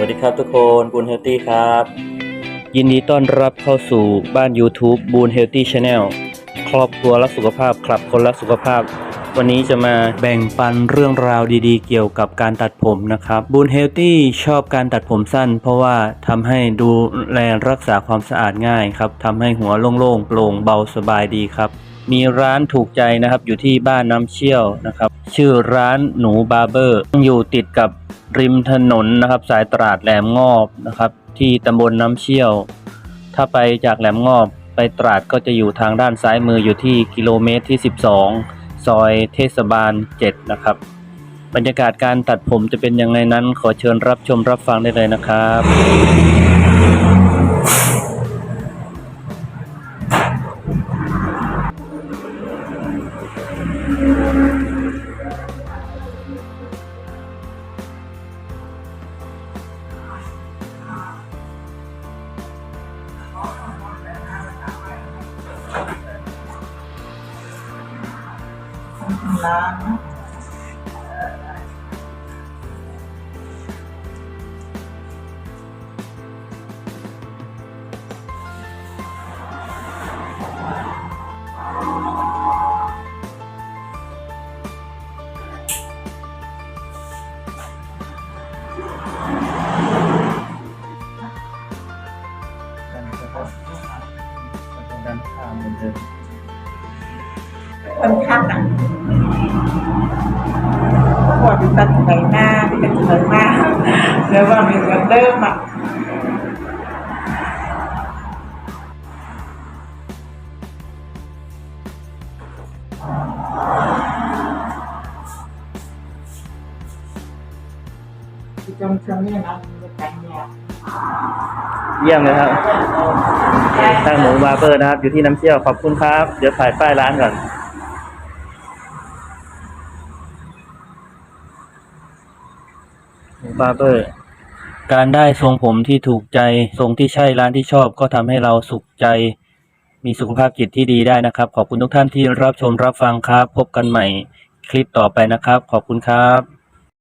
วัสดีครับทุกคนบูนเฮลตี้ครับ ยินดีต้อนรับเข้าสู่บ้าน YouTube บูนเฮลตี้ชาแนลครอบครัวรักสุขภาพคลับคนรักสุขภาพ วันนี้จะมาแบ่งปันเรื่องราวดีๆ เกี่ยวกับการตัดผมนะครับบูนเฮลตี้ชอบการตัดผมสั้น เพราะว่าทำให้ดูแลรักษาความสะอาดง่ายครับทำให้หัวโล่งๆโปร่งเบาสบายดีครับ มีร้านถูกใจนะครับ อยู่ที่บ้านน้ำเชี่ยวนะครับ ชื่อร้านหนูบาร์เบอร์อยู่ติดกับริมถนนนะครับ สายตราดแหลมงอบนะครับ ที่ตำบลน้ำเชี่ยว ถ้าไปจากแหลมงอบไปตราดก็จะอยู่ทางด้านซ้ายมืออยู่ที่กิโลเมตรที่ 12 ซอยเทศบาล 7 นะครับ บรรยากาศการตัดผมจะเป็นยังไงนั้น ขอเชิญรับชมรับฟังได้เลยนะครับ ร้านด้าน คนข้างหนักพอจะตัดใบหน้าที่เป็นใบหน้าแล้วว่ามีวันเดิมอะจำช่วงนี้นะแต่งเนี่ยเยี่ยมเลยครับทางหมูบาเบอร์นะครับ อยู่ที่น้ำเชี่ยวขอบคุณครับ เดี๋ยวถ่ายป้ายร้านก่อน หมู บาร์เบอร์ การได้ทรงผมที่ถูกใจ ทรงที่ใช่ร้านที่ชอบ ก็ทำให้เราสุขใจ มีสุขภาพจิตที่ดีได้นะครับ ขอบคุณทุกท่านที่รับชมรับฟังครับ พบกันใหม่คลิปต่อไปนะครับ ขอบคุณครับ